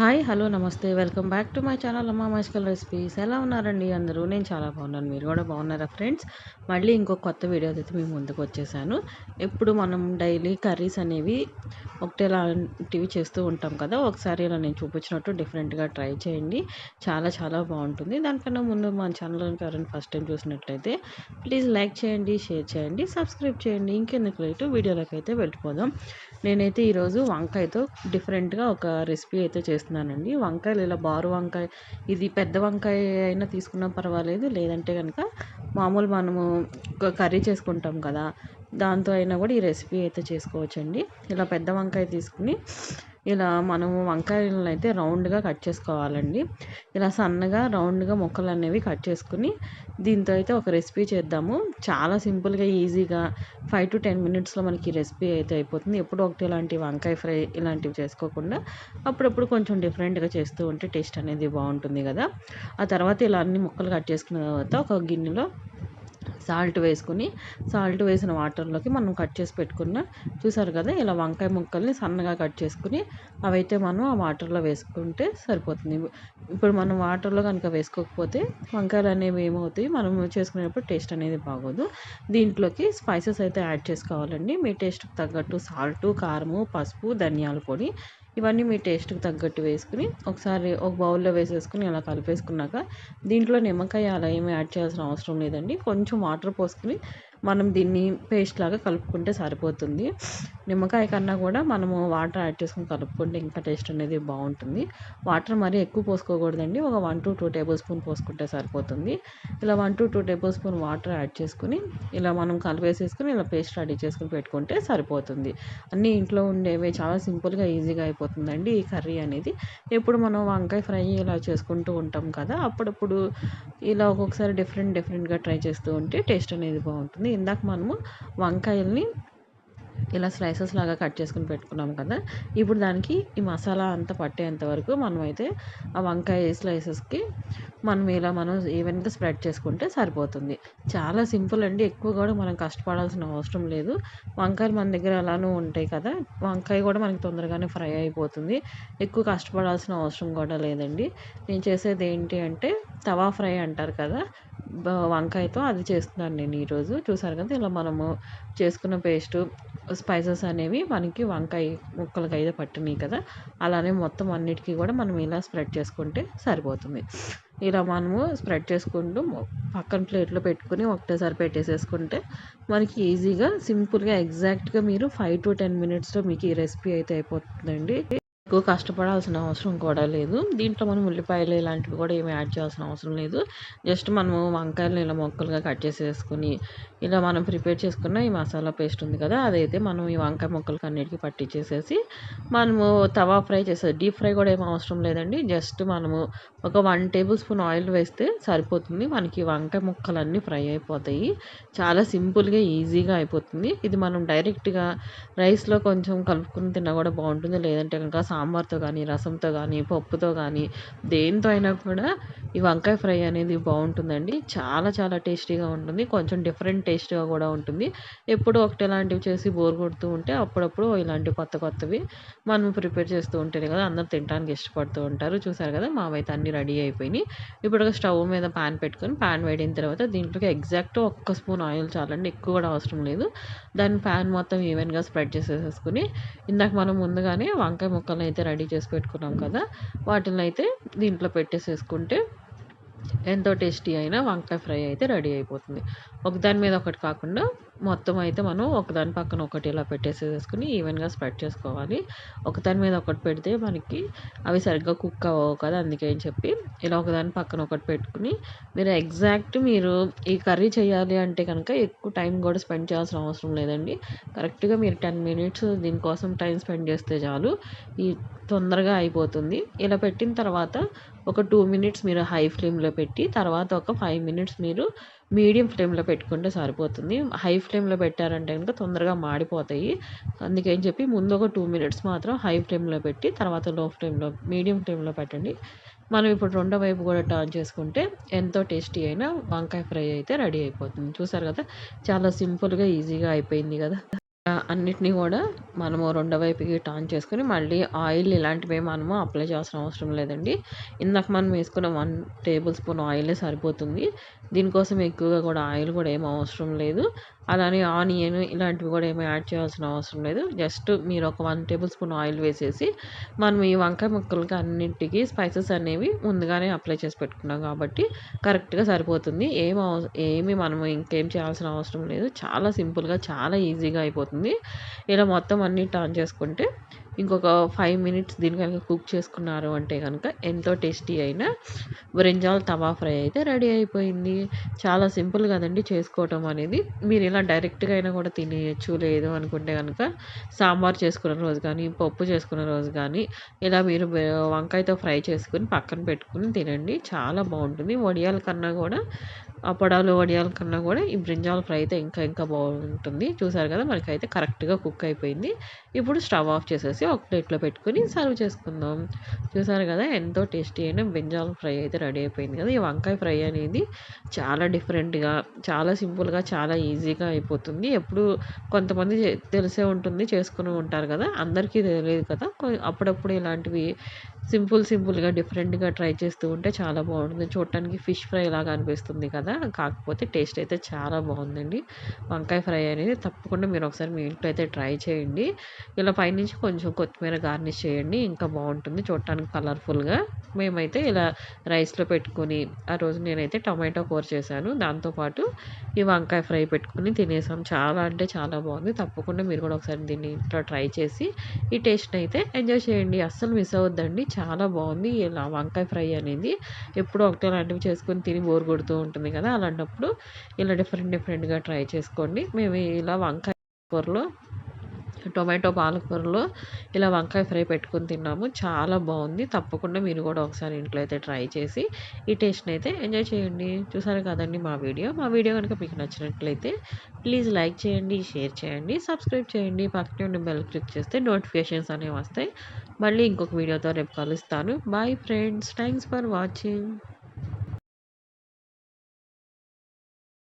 Hi hello నమస్తే. Welcome back to my channel అమ్మా మైస్కల్ రెసిపీస్. ఎలా ఉన్నారండి అందరూ? నేను చాలా బాగున్నాను. మీరు కూడా బాగున్నారా ఫ్రెండ్స్? మళ్ళీ ఇంకో కొత్త వీడియో అయితే మేము ముందుకు వచ్చేసాను. ఇప్పుడు మనం డైలీ కర్రీస్ అనేవి ఒకటేలాంటివి చేస్తూ ఉంటాం కదా ఒకసారి ఇలా నేను చూపించినట్టు డిఫరెంట్గా ట్రై చేయండి. చాలా చాలా బాగుంటుంది. దానికన్నా ముందు మన ఛానల్ ఎవరైనా ఫస్ట్ టైం చూసినట్లయితే ప్లీజ్ లైక్ చేయండి షేర్ చేయండి సబ్స్క్రైబ్ చేయండి. ఇంకెందుకు లేటు? వీడియోలోకి అయితే వెళ్ళిపోదాం. నేనైతే ఈరోజు వంకాయతో డిఫరెంట్గా ఒక రెసిపీ అయితే చేస్తున్నానండి. వంకాయలు ఇలా బారు వంకాయ ఇది పెద్ద వంకాయ అయినా తీసుకున్నా పర్వాలేదు. లేదంటే కనుక మామూలు మనము కర్రీ చేసుకుంటాం కదా దాంతో అయినా కూడా ఈ రెసిపీ అయితే చేసుకోవచ్చండి. ఇలా పెద్ద వంకాయ తీసుకుని ఇలా మనము వంకాయలను అయితే రౌండ్గా కట్ చేసుకోవాలండి. ఇలా సన్నగా రౌండ్గా ముక్కలు అనేవి కట్ చేసుకుని దీంతో అయితే ఒక రెసిపీ చేద్దాము. చాలా సింపుల్గా ఈజీగా ఫైవ్ టు టెన్ మినిట్స్లో మనకి రెసిపీ అయితే అయిపోతుంది. ఎప్పుడు ఒకటి ఇలాంటి వంకాయ ఫ్రై ఇలాంటివి చేసుకోకుండా అప్పుడప్పుడు కొంచెం డిఫరెంట్గా చేస్తూ ఉంటే టేస్ట్ అనేది బాగుంటుంది కదా. ఆ తర్వాత ఇలా అన్ని ముక్కలు కట్ చేసుకున్న తర్వాత ఒక గిన్నెలో సాల్ట్ వేసుకుని సాల్ట్ వేసిన వాటర్లోకి మనం కట్ చేసి పెట్టుకున్న చూసారు కదా ఇలా వంకాయ ముక్కల్ని సన్నగా కట్ చేసుకుని అవైతే మనం ఆ వాటర్లో వేసుకుంటే సరిపోతుంది. ఇప్పుడు మనం వాటర్లో కనుక వేసుకోకపోతే వంకాయలు అనేవి ఏమవుతాయి? మనం చేసుకునేటప్పుడు టేస్ట్ అనేది బాగోదు. దీంట్లోకి స్పైసెస్ అయితే యాడ్ చేసుకోవాలండి. మీ టేస్ట్కి తగ్గట్టు సాల్ట్ కారము పసుపు ధనియాల పొడి ఇవన్నీ మీ టేస్ట్కి తగ్గట్టు వేసుకుని ఒకసారి ఒక బౌల్లో వేసేసుకుని అలా కలిపేసుకున్నాక దీంట్లో నిమ్మకాయ అలా ఏమీ యాడ్ చేయాల్సిన అవసరం లేదండి. కొంచెం వాటర్ పోసుకుని మనం దీన్ని పేస్ట్ లాగా కలుపుకుంటే సరిపోతుంది. నిమ్మకాయ కన్నా కూడా మనము వాటర్ యాడ్ చేసుకుని కలుపుకుంటే ఇంకా టేస్ట్ అనేది బాగుంటుంది. వాటర్ మరీ ఎక్కువ పోసుకోకూడదండి. ఒక one to two tablespoon పోసుకుంటే సరిపోతుంది. ఇలా one to two tablespoon water add చేసుకుని ఇలా మనం కలిపేసేసుకుని ఇలా పేస్ట్ రెడీ చేసుకుని పెట్టుకుంటే సరిపోతుంది. అన్నీ ఇంట్లో ఉండేవి. చాలా సింపుల్గా ఈజీగా అయిపోతుందండి ఈ కర్రీ అనేది. ఎప్పుడు మనం వంకాయ ఫ్రై ఇలా చేసుకుంటూ ఉంటాం కదా అప్పుడప్పుడు ఇలా ఒక్కొక్కసారి డిఫరెంట్ డిఫరెంట్గా ట్రై చేస్తూ ఉంటే టేస్ట్ అనేది బాగుంటుంది. ఇందాక మనము వంకాయల్ని ఇలా స్లైసెస్ లాగా కట్ చేసుకుని పెట్టుకున్నాం కదా. ఇప్పుడు దానికి ఈ మసాలా అంతా పట్టేంత వరకు మనం అయితే ఆ వంకాయ స్లైసెస్కి మనం ఇలా మనం ఈవెన్గా స్ప్రెడ్ చేసుకుంటే సరిపోతుంది. చాలా సింపుల్ అండి. ఎక్కువ కూడా మనం కష్టపడాల్సిన అవసరం లేదు. వంకాయలు మన దగ్గర అలానూ ఉంటాయి కదా. వంకాయ కూడా మనకి తొందరగానే ఫ్రై అయిపోతుంది. ఎక్కువ కష్టపడాల్సిన అవసరం కూడా లేదండి. నేను చేసేది ఏంటి అంటే తవా ఫ్రై అంటారు కదా. వంకాయతో అది చేస్తున్నాను నేను ఈరోజు చూసారు కదా ఇలా మనము చేసుకున్న పేస్టు స్పైసెస్ అనేవి మనకి వంకాయ ముక్కలకి అయితే పట్టినాయి కదా. అలానే మొత్తం అన్నిటికీ కూడా మనం ఇలా స్ప్రెడ్ చేసుకుంటే సరిపోతుంది. ఇలా మనము స్ప్రెడ్ చేసుకుంటూ పక్కన ప్లేట్లో పెట్టుకుని ఒకటేసారి పెట్టేసేసుకుంటే మనకి ఈజీగా సింపుల్గా ఎగ్జాక్ట్గా మీరు ఫైవ్ టు టెన్ మినిట్స్లో మీకు ఈ రెసిపీ అయితే అయిపోతుందండి. ఎక్కువ కష్టపడాల్సిన అవసరం కూడా లేదు. దీంట్లో మనం ఉల్లిపాయలు ఇలాంటివి కూడా ఏమి యాడ్ చేయాల్సిన అవసరం లేదు. జస్ట్ మనము వంకాయలు ఇలా ముక్కలుగా కట్ చేసేసుకుని ఇలా మనం ప్రిపేర్ చేసుకున్న ఈ మసాలా పేస్ట్ ఉంది కదా అదైతే మనం ఈ వంకాయ ముక్కలకి అన్నిటికీ పట్టించేసేసి మనము తవా ఫ్రై చేసే డీప్ ఫ్రై కూడా ఏం అవసరం లేదండి. జస్ట్ మనము ఒక వన్ టేబుల్ స్పూన్ ఆయిల్ వేస్తే సరిపోతుంది. మనకి వంకాయ ముక్కలు అన్నీ ఫ్రై అయిపోతాయి. చాలా సింపుల్గా ఈజీగా అయిపోతుంది. ఇది మనం డైరెక్ట్గా రైస్లో కొంచెం కలుపుకుని తిన్నా కూడా బాగుంటుంది. లేదంటే కనుక సాంబార్తో కానీ రసంతో కానీ పప్పుతో కానీ దేంతో అయినా కూడా ఈ వంకాయ ఫ్రై అనేది బాగుంటుందండి. చాలా చాలా టేస్టీగా ఉంటుంది. కొంచెం డిఫరెంట్ టేస్ట్గా కూడా ఉంటుంది. ఎప్పుడు ఒకటి ఇలాంటివి చేసి బోర్ కొడుతూ ఉంటే అప్పుడప్పుడు ఇలాంటి కొత్త కొత్తవి మనం ప్రిపేర్ చేస్తూ ఉంటేనే కదా అందరు తినడానికి ఇష్టపడుతూ ఉంటారు. చూసారు కదా మావైతే అన్నీ రెడీ అయిపోయినాయి. ఇప్పుడు ఒక స్టవ్ మీద ప్యాన్ పెట్టుకొని ప్యాన్ వేడిన తర్వాత దీంట్లోకి ఎగ్జాక్ట్ ఒక్క స్పూన్ ఆయిల్ చాలండి. ఎక్కువ కూడా అవసరం లేదు. దాన్ని ప్యాన్ మొత్తం ఈవెన్గా స్ప్రెడ్ చేసేసుకుని ఇందాక మనం ముందుగానే వంకాయ ముక్కలు అయితే రెడీ చేసి పెట్టుకున్నాం కదా వాటిని అయితే దీంట్లో పెట్టేసేసుకుంటే ఎంతో టేస్టీ అయిన వంకాయ ఫ్రై అయితే రెడీ అయిపోతుంది. ఒకదాని మీద ఒకటి కాకుండా మొత్తం అయితే మనం ఒకదాని పక్కన ఒకటి ఇలా పెట్టేసేసుకుని ఈవెన్గా స్ప్రెడ్ చేసుకోవాలి. ఒకదాని మీద ఒకటి పెడితే మనకి అవి సరిగ్గా కుక్ అవ్వవు కదా అందుకే చెప్పి ఇలా ఒకదాని పక్కన ఒకటి పెట్టుకుని మీరు ఎగ్జాక్ట్ మీరు ఈ కర్రీ చేయాలి అంటే కనుక ఎక్కువ టైం కూడా స్పెండ్ చేయాల్సిన అవసరం లేదండి. కరెక్ట్గా మీరు టెన్ మినిట్స్ దీనికోసం టైం స్పెండ్ చేస్తే చాలు. ఈ తొందరగా అయిపోతుంది. ఇలా పెట్టిన తర్వాత ఒక టూ మినిట్స్ మీరు హై ఫ్లేమ్లో పెట్టి తర్వాత ఒక ఫైవ్ మినిట్స్ మీరు మీడియం ఫ్లేమ్లో పెట్టుకుంటే సరిపోతుంది. హై ఫ్లేమ్లో పెట్టారంటే కనుక తొందరగా మాడిపోతాయి. అందుకని చెప్పి ముందు ఒక టూ మినిట్స్ మాత్రం హై ఫ్లేమ్లో పెట్టి తర్వాత లో ఫ్లేమ్లో మీడియం ఫ్లేమ్లో పెట్టండి. మనం ఇప్పుడు రెండో వైపు కూడా టర్న్ చేసుకుంటే ఎంతో టేస్టీ అయిన వంకాయ ఫ్రై అయితే రెడీ అయిపోతుంది. చూసారు కదా? చాలా సింపుల్గా ఈజీగా అయిపోయింది కదా? అన్నిటిని కూడా మనము రెండో వైపుకి టర్న్ చేసుకుని మళ్ళీ ఆయిల్ ఇలాంటివి మనము అప్లై చేయాల్సిన అవసరం లేదండి. ఇందాక మనం వేసుకున్న వన్ టేబుల్ స్పూన్ ఆయిలే సరిపోతుంది. దీనికోసం ఎక్కువగా కూడా ఆయిల్ కూడా ఏం అవసరం లేదు. అలానే ఆనియన్ ఇలాంటివి కూడా ఏమీ యాడ్ చేయాల్సిన అవసరం లేదు. జస్ట్ మీరు ఒక వన్ టేబుల్ స్పూన్ ఆయిల్ వేసేసి మనం ఈ వంకాయ ముక్కలకి అన్నింటికి స్పైసెస్ అనేవి ముందుగానే అప్లై చేసి పెట్టుకున్నాం కాబట్టి కరెక్ట్గా సరిపోతుంది. ఏం ఏమి మనము ఇంకేం చేయాల్సిన అవసరం లేదు. చాలా సింపుల్గా చాలా ఈజీగా అయిపోతుంది. ఇలా మొత్తం అన్నీ టాన్ చేసుకుంటే ఇంకొక ఫైవ్ మినిట్స్ దీని కనుక కుక్ చేసుకున్నారు అంటే కనుక ఎంతో టేస్టీ అయిన బ్రింజాల్ తవా ఫ్రై అయితే రెడీ అయిపోయింది. చాలా సింపుల్ కదండి చేసుకోవటం అనేది. మీరు ఇలా డైరెక్ట్గా అయినా కూడా తినేయచ్చు. లేదు అనుకుంటే కనుక సాంబార్ చేసుకున్న రోజు కానీ పప్పు చేసుకున్న రోజు కానీ ఇలా మీరు వంకాయతో ఫ్రై చేసుకుని పక్కన పెట్టుకుని తినండి. చాలా బాగుంటుంది. వడియాల కన్నా కూడా అప్పడాలు వడియాల కన్నా కూడా ఈ బ్రింజాల్ ఫ్రై అయితే ఇంకా ఇంకా బాగుంటుంది. చూసారు కదా మనకైతే కరెక్ట్గా కుక్ అయిపోయింది. ఇప్పుడు స్టవ్ ఆఫ్ చేసేసి ఒక ప్లేట్లో పెట్టుకుని సర్వ్ చేసుకుందాం. చూసారు కదా ఎంతో టేస్టీ అయిన బెంజాల్ ఫ్రై అయితే రెడీ అయిపోయింది కదా. ఈ వంకాయ ఫ్రై అనేది చాలా డిఫరెంట్గా చాలా సింపుల్గా చాలా ఈజీగా అయిపోతుంది. ఎప్పుడు కొంతమంది తెలిసే ఉంటుంది చేసుకుని ఉంటారు కదా. అందరికీ తెలియదు కదా. అప్పుడప్పుడు ఇలాంటివి సింపుల్ సింపుల్గా డిఫరెంట్గా ట్రై చేస్తూ ఉంటే చాలా బాగుంటుంది. చూడటానికి ఫిష్ ఫ్రై లాగా అనిపిస్తుంది కదా! కాకపోతే టేస్ట్ అయితే చాలా బాగుందండి. వంకాయ ఫ్రై అనేది తప్పకుండా మీరు ఒకసారి మీ ఇంట్లో అయితే ట్రై చేయండి. ఇలా పైనుంచి కొంచెం కొత్తిమీర గార్నిష్ చేయండి ఇంకా బాగుంటుంది చూడటానికి కలర్ఫుల్గా. మేమైతే ఇలా రైస్లో పెట్టుకొని ఆ రోజు నేనైతే టమాటో కూర చేశాను. దాంతోపాటు ఈ వంకాయ ఫ్రై పెట్టుకుని తినేసాం. చాలా అంటే చాలా బాగుంది. తప్పకుండా మీరు కూడా ఒకసారి దీన్ని ఇంట్లో ట్రై చేసి ఈ టేస్ట్ని అయితే ఎంజాయ్ చేయండి. అస్సలు మిస్ అవ్వద్దండి. చాలా బాగుంది. ఇలా వంకాయ ఫ్రై అనేది ఎప్పుడూ ఒకటే లాంటివి చేసుకొని తిని బోర్ కొడుతూ ఉంటుంది కదా అలాంటప్పుడు ఇలా డిఫరెంట్ డిఫరెంట్గా ట్రై చేసుకోండి. మేము ఇలా వంకాయ కూరలో టొమాటో పాలకూరలో ఇలా వంకాయ ఫ్రై పెట్టుకుని తిన్నాము. చాలా బాగుంది. తప్పకుండా మీరు కూడా ఒకసారి ఇంట్లో అయితే ట్రై చేసి ఈ టేస్ట్ని అయితే ఎంజాయ్ చేయండి. చూసారు కదండి మా వీడియో? మా వీడియో కనుక మీకు నచ్చినట్లయితే ప్లీజ్ లైక్ చేయండి షేర్ చేయండి సబ్స్క్రైబ్ చేయండి. పక్కనే ఉన్న బెల్ క్లిక్ చేస్తే నోటిఫికేషన్స్ అనేవి వస్తాయి. మళ్ళీ ఇంకొక వీడియోతో రేపు కలుస్తాను. Bye friends. Thanks for watching.